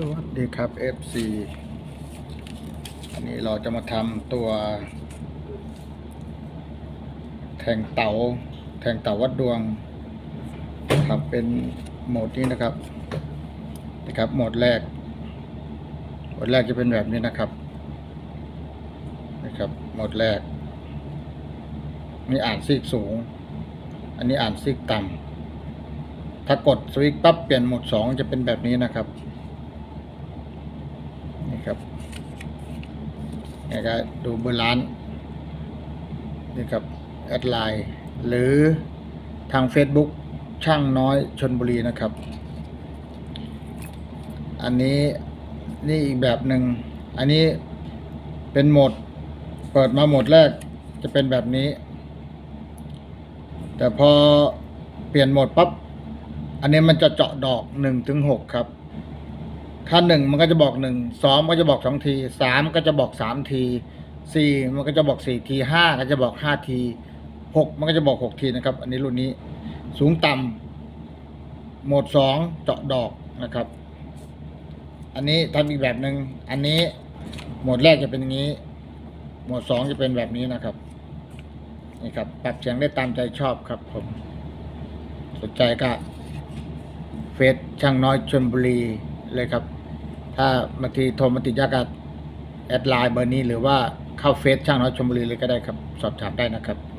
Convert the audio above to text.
สวัสดีครับ FC อันนี้เราจะมาทำตัว แทงเตาแทงเตาวัดดวงทำเป็นโหมดนี้นะครับนะครับโหมดแรกโหมดแรกจะเป็นแบบนี้นะครับนะครับโหมดแรกนี่อ่านซีกสูง อันนี้อ่านซีกต่ำถ้ากดสวิตช์ปั๊บเปลี่ยนโหมดสองจะเป็นแบบนี้นะครับ นี่ครับนี่ก็ดูเบอร์ร้านนี่ครับแอดไลน์หรือทาง Facebook ช่างน้อยชนบุรีนะครับ อันนี้นี่อีกแบบหนึ่งอันนี้เป็นโหมดเปิดมาโหมดแรกจะเป็นแบบนี้ แต่พอเปลี่ยนโหมดปั๊บอันนี้มันจะเจาะดอกหนึ่งถึงหกครับ ถ้าหนึ่งมันก็จะบอกหนึ่งสองมันก็จะบอกสองทีสามก็จะบอกสามทีสี่มันก็จะบอกสี่ทีห้าก็จะบอกห้าทีหกมันก็จะบอกหกทีนะครับ อันนี้รุ่นนี้ สูงต่ำโหมดสองเจาะดอกนะครับ อันนี้ทำอีกแบบหนึ่งอันนี้โหมดแรกจะเป็นอย่างนี้ โหมดสองจะเป็นแบบนี้นะครับนี่ครับปรับเสียงได้ตามใจชอบครับผมสนใจก็เฟซช่างน้อยชนบุรีเลยครับ ถ้าบางทีโทรมาติดยากับแอดไลน์เบอร์นี้ หรือว่าเข้าเฟซช่างน้อยชมบุรีเลยก็ได้ครับ สอบถามได้นะครับ